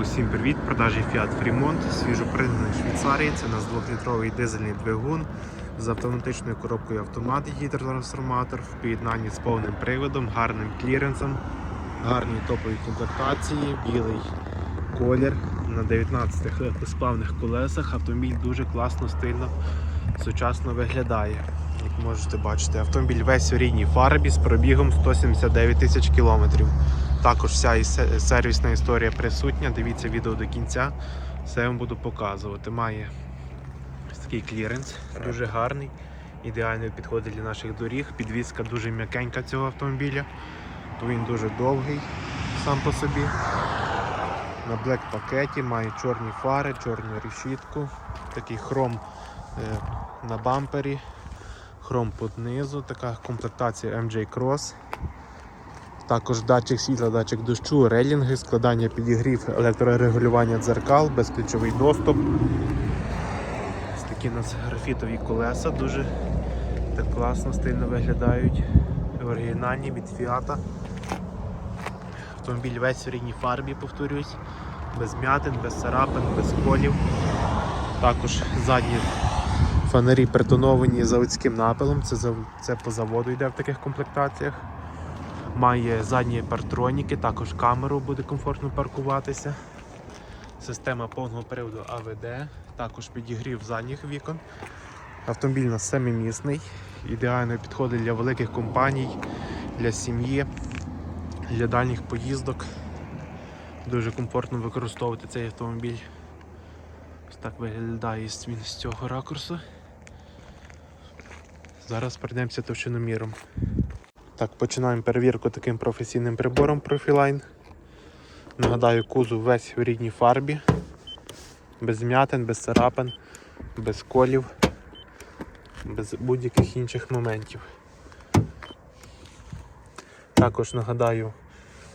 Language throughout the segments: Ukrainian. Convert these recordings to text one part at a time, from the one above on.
Усім привіт! Продажі Fiat Fremont, свіжопригнаний Швейцарії. Це у нас 2-літровий дизельний двигун з автоматичною коробкою автомат гідротрансформатор в поєднанні з повним приводом, гарним кліренсом, гарні топові комплектації, білий колір на 19 легкосплавних колесах. Автомобіль дуже класно, стильно, сучасно виглядає. Як можете бачити, автомобіль весь у рідній фарбі з пробігом 179 тисяч кілометрів. Також вся сервісна історія присутня. Дивіться відео до кінця. Все вам буду показувати. Має такий кліренс, дуже гарний, ідеально підходить для наших доріг. Підвізка дуже м'якенька цього автомобіля, то він дуже довгий сам по собі. На блек пакеті має чорні фари, чорну решітку, такий хром е, на бампері, хром під низу, така комплектація MJ Cross. Також датчик світла, датчик дощу, рейлінги, складання підігрів, електрорегулювання дзеркал, безключовий доступ. Ось такі у нас графітові колеса дуже так класно, стильно виглядають. Оригінальні від Фіата. Автомобіль весь в рідній фарбі, повторюсь, без м'ятин, без царапин, без колів. Також задні фонарі притоновані заводським напилом, це, це по заводу йде в таких комплектаціях. Має задні партроніки, також камеру буде комфортно паркуватися. Система повного приводу АВД, також підігрів задніх вікон. Автомобіль у нас семимісний, ідеально підходить для великих компаній, для сім'ї, для дальніх поїздок. Дуже комфортно використовувати цей автомобіль. Ось так виглядає він з цього ракурсу. Зараз пройдемося товщиноміром. Так, починаємо перевірку таким професійним прибором Profiline. Нагадаю, кузов весь в рідній фарбі, без м'ятин, без царапин, без колів, без будь-яких інших моментів. Також нагадаю,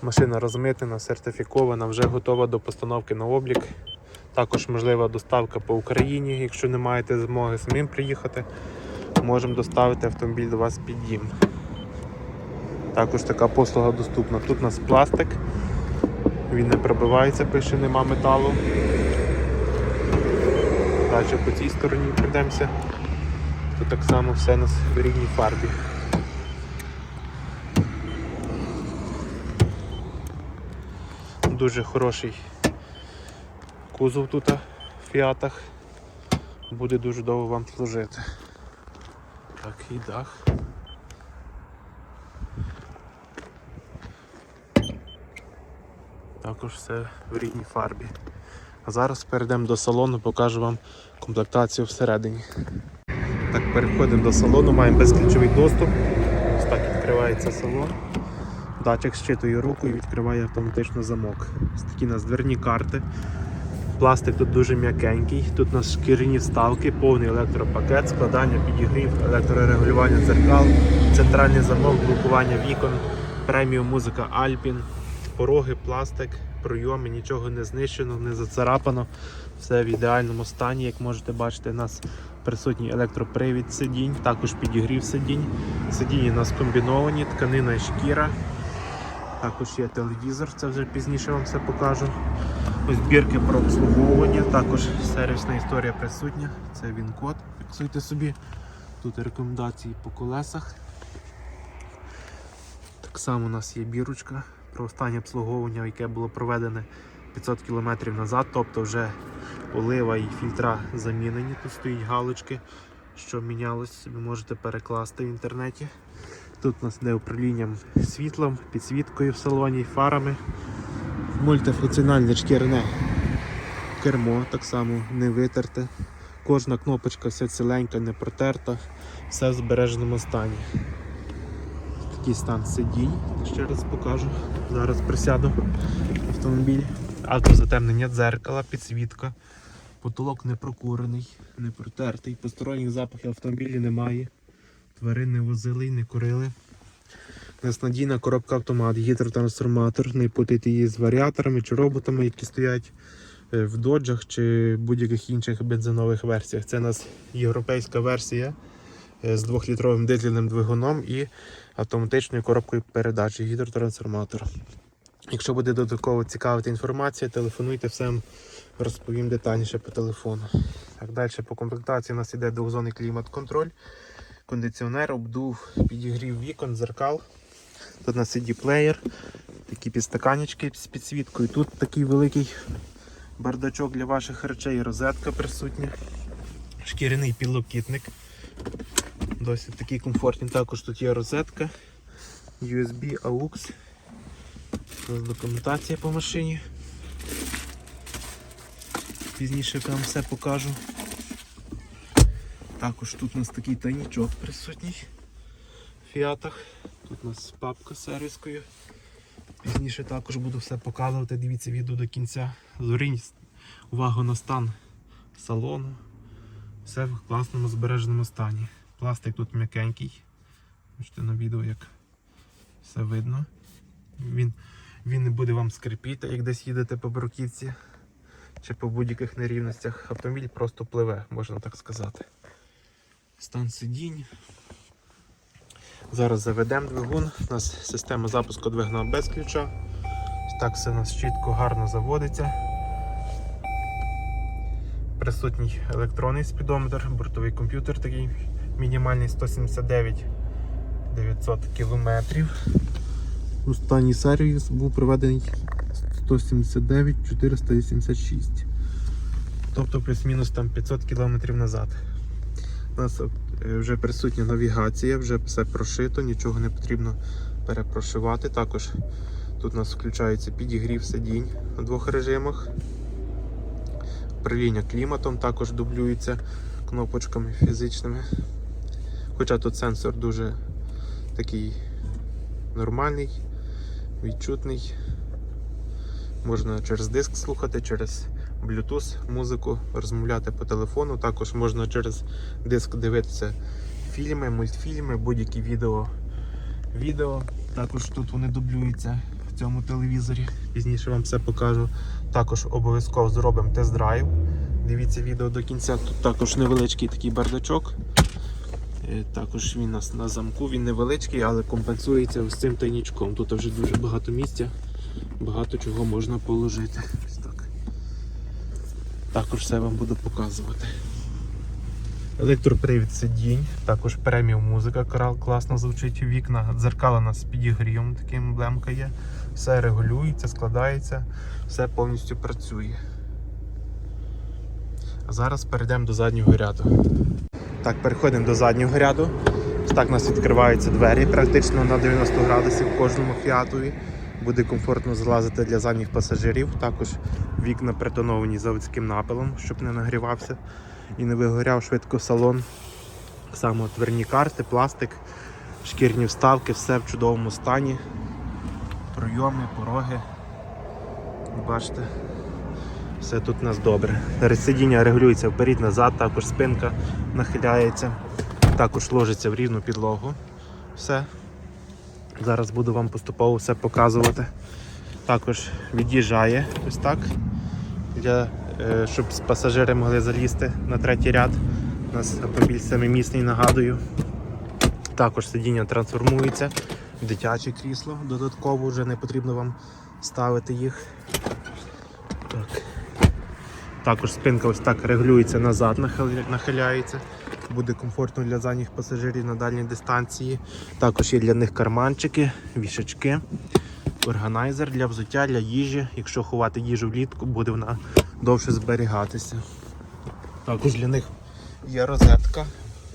машина розмитнена, сертифікована, вже готова до постановки на облік. Також можлива доставка по Україні, якщо не маєте змоги самим приїхати, можемо доставити автомобіль до вас під дім. Також така послуга доступна. Тут у нас пластик, він не пробивається, пише нема металу. Далі по цій стороні прийдемося. Тут так само все у нас в рідній фарбі. Дуже хороший кузов тут в фіатах. Буде дуже довго вам служити. Так, і дах. Також все в рідній фарбі. А зараз перейдемо до салону, покажу вам комплектацію всередині. Так, переходимо до салону, маємо безключовий доступ. Ось так відкривається салон. Датчик щитує руку і відкриває автоматично замок. Ось такі у нас дверні карти. Пластик тут дуже м'якенький. Тут у нас шкіряні вставки, повний електропакет, складання підігрів, електрорегулювання дзеркал, центральний замок, блокування вікон, преміум музика Alpine, пороги, пластик, пройоми, нічого не знищено, не зацарапано. Все в ідеальному стані. Як можете бачити, у нас присутній електропривід сидінь, також підігрів сидінь. Сидіння у нас комбіновані, тканина і шкіра. Також є телевізор, це вже пізніше вам все покажу. Ось бірки про обслуговування, також сервісна історія присутня. Це він код, фіксуйте собі. Тут рекомендації по колесах. Так само у нас є бірочка про останнє обслуговування, яке було проведене 500 км назад, тобто вже олива і фільтра замінені. Тут стоїть галочки, що мінялось, собі можете перекласти в інтернеті. Тут у нас йде управлінням світлом, підсвіткою в салоні, фарами. Мультифункціональне шкірне кермо так само не витерте. Кожна кнопочка вся ціленька, не протерта, все в збереженому стані. Такий стан сидінь, ще раз покажу. Зараз присяду автомобіль. Автозатемнення дзеркала, підсвітка. Потолок не прокурений, не протертий. Посторонніх запахів автомобілі немає. Тварин не возили, не курили. Нас надійна коробка автомат, гідротрансформатор, не путайте її з варіаторами чи роботами, які стоять е, в доджах чи будь-яких інших бензинових версіях. Це у нас європейська версія е, з 2-літровим дизельним двигуном і автоматичною коробкою передач гідротрансформатор. Якщо буде додатково цікавити інформація, телефонуйте, все розповім детальніше по телефону. Так, далі по комплектації у нас іде двохзонний клімат-контроль, кондиціонер, обдув, підігрів вікон, дзеркал. Тут у нас CD-плеєр, такі підстаканечки з підсвіткою. Тут такий великий бардачок для ваших речей, розетка присутня, шкіряний підлокітник. Досить такий комфортний. Також тут є розетка, USB, AUX. Ось документація по машині. Пізніше я вам все покажу. Також тут у нас такий тайнічок присутній в фіатах. Тут у нас папка з сервіскою. Пізніше також буду все показувати. Дивіться відео до кінця. Зверніть увагу на стан салону. Все в класному збереженому стані. Пластик тут м'якенький. Бачите на відео, як все видно. Він, він не буде вам скрипіти, як десь їдете по бруківці чи по будь-яких нерівностях. Автомобіль просто пливе, можна так сказати. Стан сидінь. Зараз заведемо двигун. У нас система запуску двигуна без ключа. Так все у нас чітко, гарно заводиться. Присутній електронний спідометр, бортовий комп'ютер такий мінімальний 179 900 кілометрів. Останній сервіс був проведений 179 486. Тобто плюс-мінус там 500 кілометрів назад. У нас е, вже присутня навігація, вже все прошито, нічого не потрібно перепрошивати. Також тут у нас включається підігрів сидінь у двох режимах. Управління кліматом також дублюється кнопочками фізичними. Хоча тут сенсор дуже такий нормальний, відчутний. Можна через диск слухати, через Bluetooth музику, розмовляти по телефону. Також можна через диск дивитися фільми, мультфільми, будь-які відео. відео. Також тут вони дублюються в цьому телевізорі. Пізніше вам все покажу. Також обов'язково зробимо тест-драйв. Дивіться відео до кінця. Тут також невеличкий такий бардачок. Е, Також він у нас на замку, він невеличкий, але компенсується ось цим тайнічком. Тут вже дуже багато місця, багато чого можна положити. Також все вам буду показувати. Електропривід сидінь, також преміум музика, корал класно звучить вікна, дзеркала нас з підігрівом, таким емблемка є. Все регулюється, складається, все повністю працює. А зараз перейдемо до заднього ряду. Так, переходимо до заднього ряду. Так у нас відкриваються двері практично на 90 градусів кожному фіатові. Буде комфортно залазити для задніх пасажирів. Також вікна притоновані заводським напилом, щоб не нагрівався і не вигоряв швидко салон. Так само дверні карти, пластик, шкірні вставки, все в чудовому стані. Пройоми, пороги. Бачите, все тут у нас добре. Сидіння регулюється вперед-назад, також спинка нахиляється, також ложиться в рівну підлогу. Все. Зараз буду вам поступово все показувати. Також від'їжджає ось так, для, е, щоб пасажири могли залізти на третій ряд. У нас автомобіль семимісний, нагадую. Також сидіння трансформується в дитяче крісло. Додатково вже не потрібно вам ставити їх. Так. Також спинка ось так регулюється назад, нахиляється. Буде комфортно для задніх пасажирів на дальній дистанції. Також є для них карманчики, вішачки, органайзер для взуття, для їжі. Якщо ховати їжу влітку, буде вона довше зберігатися. Також для них є розетка,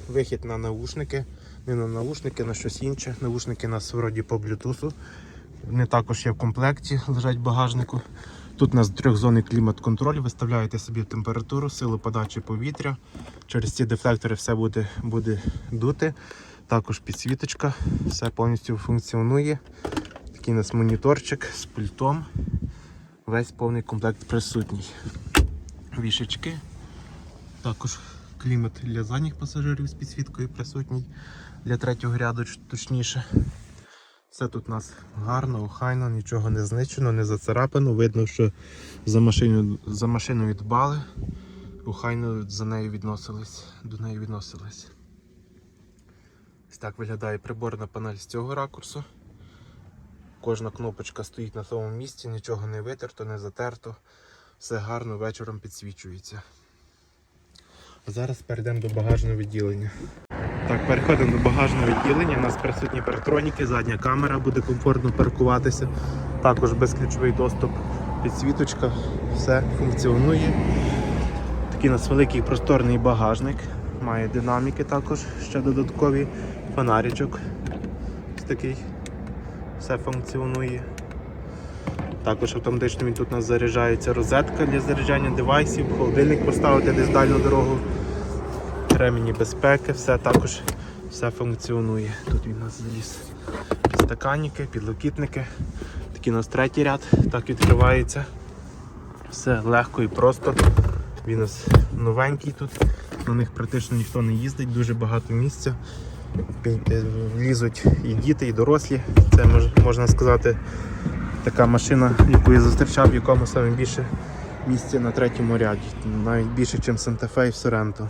вихід на наушники, не на наушники, на щось інше. Наушники у нас вроді по блютусу. Вони також є в комплекті, лежать в багажнику. Тут у нас трьохзонний клімат-контроль, виставляєте собі температуру, силу подачі повітря. Через ці дефлектори все буде, буде дути. Також підсвіточка, все повністю функціонує. Такий у нас моніторчик з пультом. Весь повний комплект присутній. Вішечки. Також клімат для задніх пасажирів з підсвіткою присутній. Для третього ряду точніше. Все тут у нас гарно, охайно, нічого не знищено, не зацарапано. Видно, що за машиною, за машиною дбали, охайно за нею відносились, до неї відносились. Ось так виглядає приборна панель з цього ракурсу. Кожна кнопочка стоїть на своєму місці, нічого не витерто, не затерто. Все гарно вечором підсвічується. А зараз перейдемо до багажного відділення. Так, переходимо до багажного відділення. У нас присутні парктроніки, задня камера буде комфортно паркуватися. Також безключовий доступ, підсвіточка, все функціонує. Такий у нас великий просторний багажник. Має динаміки також, ще додаткові фонаричок. Ось такий. Все функціонує. Також автоматично він тут у нас заряджається розетка для заряджання девайсів, холодильник поставити десь дальню дорогу, ремені безпеки, все також все функціонує. Тут він у нас заліз підстаканники, підлокітники. Такий у нас третій ряд, так відкривається. Все легко і просто. Він у нас новенький тут. На них практично ніхто не їздить, дуже багато місця. Лізуть і діти, і дорослі. Це можна сказати така машина, яку я зустрічав, в якому саме більше місця на третьому ряді. Навіть більше, ніж Fe і Sorento.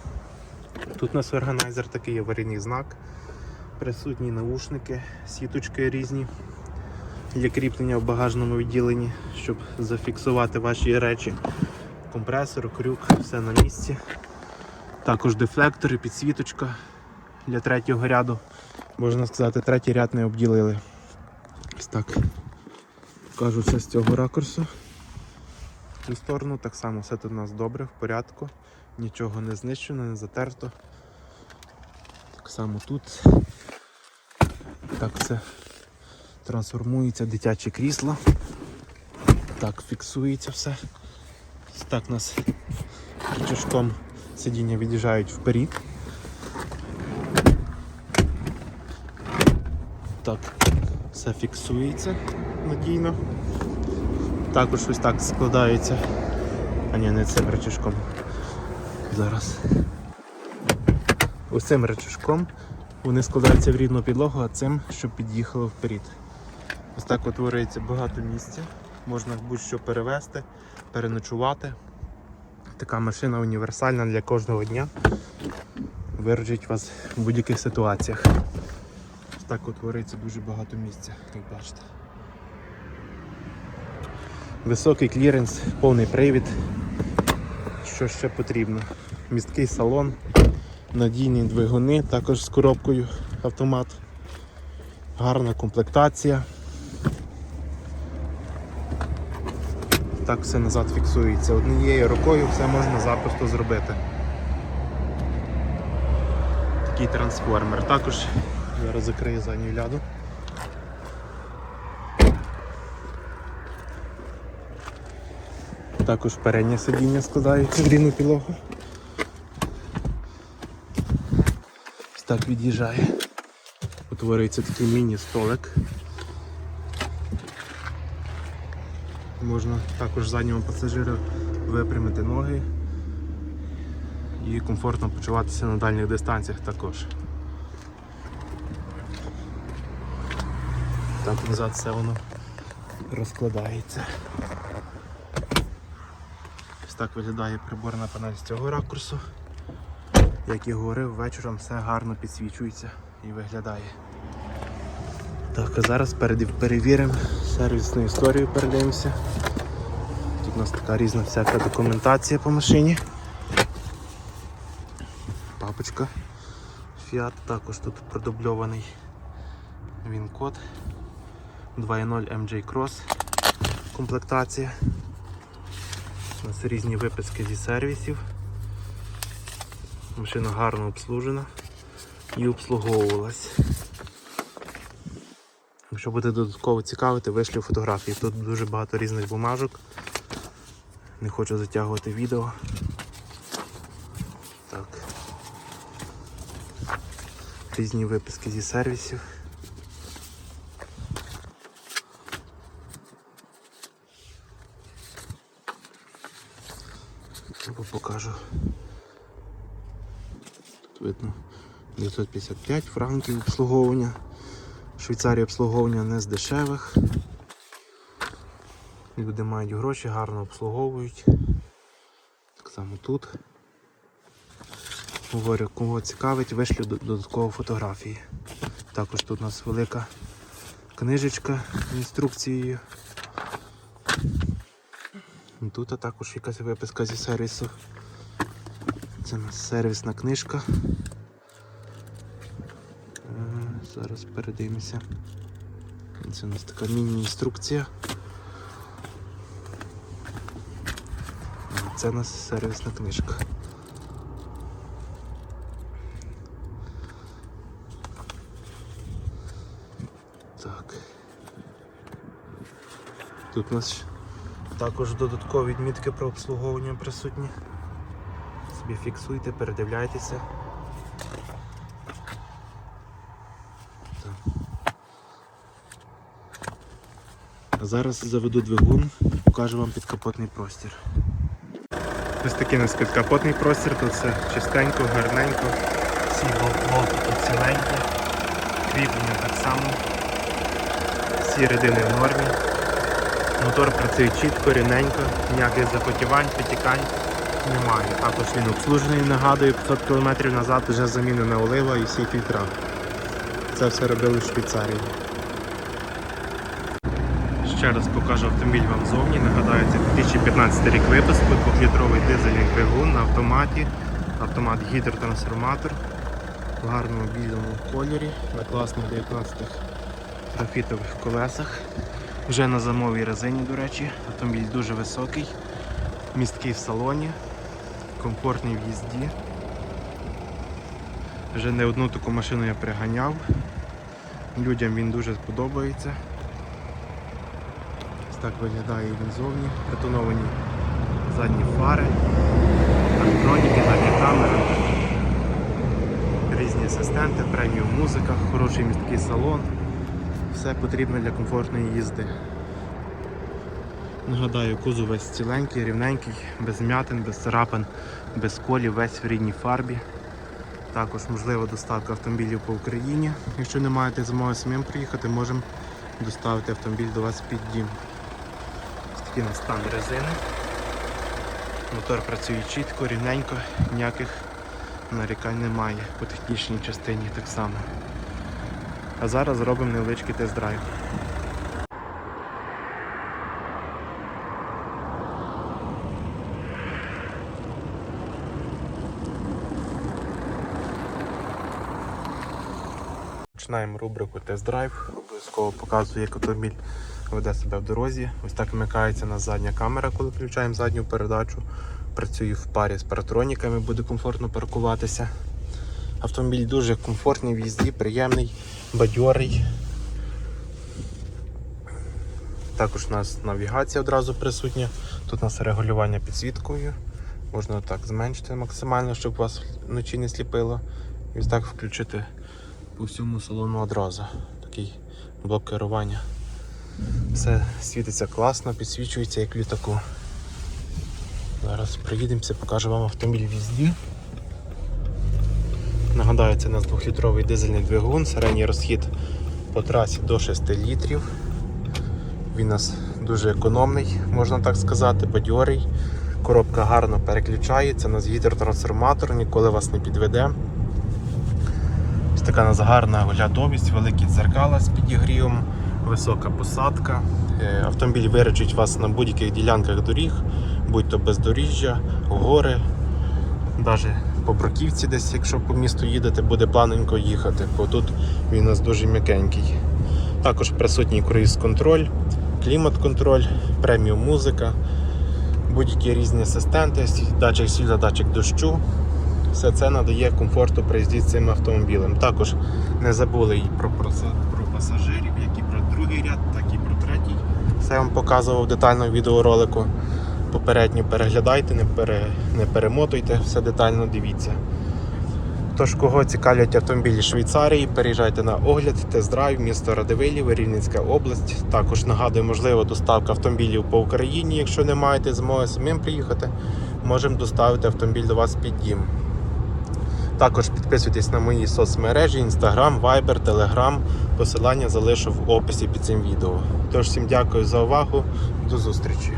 Тут у нас органайзер такий аварійний знак. Присутні наушники, сіточки різні. Є кріплення в багажному відділенні, щоб зафіксувати ваші речі. Компресор, крюк, все на місці. Також дефлектори, підсвіточка для третього ряду. Можна сказати, третій ряд не обділили. Ось так. Покажу все з цього ракурсу. В цю сторону так само все тут у нас добре, в порядку. Нічого не знищено, не затерто. Так само тут. Так це трансформується дитяче крісло. Так, фіксується все. Так нас рычажком сидіння від'їжджають вперед. Так, все фіксується надійно. Також ось так складається. А ні, не цим речашком. Зараз. Ось цим речашком вони складаються в рівну підлогу, а цим, щоб під'їхало вперед. Ось так утворюється багато місця. Можна будь-що перевезти, переночувати. Така машина універсальна для кожного дня. Виручить вас в будь-яких ситуаціях. Ось так утворюється дуже багато місця, як бачите. Високий кліренс, повний привід. Що ще потрібно? Місткий салон, надійні двигуни, також з коробкою автомат, гарна комплектація. Так все назад фіксується. Однією рукою все можна запросто зробити. Такий трансформер. Також зараз закрию задню ляду. Також переднє сидіння складається в рівну підлогу. Ось так від'їжджає. Утворюється такий міні-столик. Можна також задньому пасажиру випрямити ноги і комфортно почуватися на дальніх дистанціях також. Так назад все воно розкладається. Так виглядає приборна панель з цього ракурсу. Як і говорив, вечором все гарно підсвічується і виглядає. Так, а зараз перевіримо сервісну історію, передивимося. Тут у нас така різна всяка документація по машині. Папочка Fiat, також тут продубльований він код 2.0 MJ Cross комплектація. У нас різні виписки зі сервісів. Машина гарно обслужена і обслуговувалась. Якщо буде додатково цікавити, вишлю фотографії. Тут дуже багато різних бумажок. Не хочу затягувати відео. Так. Різні виписки зі сервісів. Покажу. Тут видно 955 франків обслуговування. Швейцарія обслуговування не з дешевих. Люди мають гроші, гарно обслуговують. Так само тут. Говорю, кого цікавить, вишлю до- додатково фотографії. Також тут у нас велика книжечка з інструкцією. Тут також якась виписка зі сервісу. Це у нас сервісна книжка. Е, Зараз передивимося. Це у нас така міні-інструкція. Це у нас сервісна книжка. Так. Тут у нас також додаткові відмітки про обслуговування присутні. Собі фіксуйте, передивляйтеся. А зараз заведу двигун, покажу вам підкапотний простір. Ось такий у нас підкапотний простір, тут все чистенько, гарненько. Всі болтики ціленькі, кріплення так само. Всі рідини в нормі. Мотор працює чітко, рівненько, ніяких запотівань, підтікань немає. Також він обслужений, нагадую, 500 км назад вже замінена олива і всі фільтра. Це все робили в Швейцарії. Ще раз покажу автомобіль вам зовні. Нагадаю, це 2015 рік випуску, 2-літровий дизельний двигун на автоматі, автомат гідротрансформатор в гарному білому кольорі, на класних 19-х графітових колесах. Вже на зимовій резині, до речі, автомобіль дуже високий, місткий в салоні, комфортний в їзді. Вже не одну таку машину я приганяв. Людям він дуже подобається. Ось так виглядає він зовні. Бетоновані задні фари, електроніки, задня камера, різні асистенти, преміум музика, хороший місткий салон. Все потрібно для комфортної їзди. Нагадаю, кузов весь ціленький, рівненький, без м'ятин, без царапин, без колів, весь в рідній фарбі. Також можлива доставка автомобілів по Україні. Якщо не маєте змоги самим приїхати, можемо доставити автомобіль до вас під дім. Ось такий у нас стан резини. Мотор працює чітко, рівненько, ніяких нарікань немає по технічній частині так само. А зараз зробимо невеличкий тест-драйв. Починаємо рубрику тест-драйв. Обов'язково показую, як автомобіль веде себе в дорозі. Ось так вмикається на задня камера, коли включаємо задню передачу. Працює в парі з паратроніками, буде комфортно паркуватися. Автомобіль дуже комфортний в їзді, приємний, бадьорий. Також у нас навігація одразу присутня. Тут у нас регулювання підсвіткою. Можна так зменшити максимально, щоб вас вночі не сліпило. І ось так включити по всьому салону одразу. Такий блок керування. Все світиться класно, підсвічується як літаку. Зараз приїдемося, покажу вам автомобіль в їзді. Нагадаю, це у нас 2-літровий дизельний двигун, середній розхід по трасі до 6 літрів. Він у нас дуже економний, можна так сказати, бадьорий. Коробка гарно переключається, у нас гідротрансформатор, ніколи вас не підведе. Ось така у нас гарна оглядовість, великі дзеркала з підігрівом, висока посадка. Е, Автомобіль виручить вас на будь-яких ділянках доріг, будь-то бездоріжжя, гори, навіть по бруківці десь, якщо по місту їдете, буде планенько їхати, бо тут він у нас дуже м'якенький. Також присутній круїз-контроль, клімат-контроль, преміум музика, будь-які різні асистенти, датчик світла, датчик дощу. Все це надає комфорту при їзді цим автомобілем. Також не забули і про, проса- про пасажирів, як і про другий ряд, так і про третій. Все я вам показував детально в відеоролику. Попередньо переглядайте, не, пере, не перемотуйте, все детально дивіться. Тож, кого цікавлять автомобілі Швейцарії, переїжджайте на огляд, тест-драйв, місто Радивилів, Рівненська область. Також нагадую, можливо, доставка автомобілів по Україні. Якщо не маєте змоги самим приїхати, можемо доставити автомобіль до вас під дім. Також підписуйтесь на мої соцмережі, Instagram, Viber, Telegram. Посилання залишу в описі під цим відео. Тож всім дякую за увагу. До зустрічі!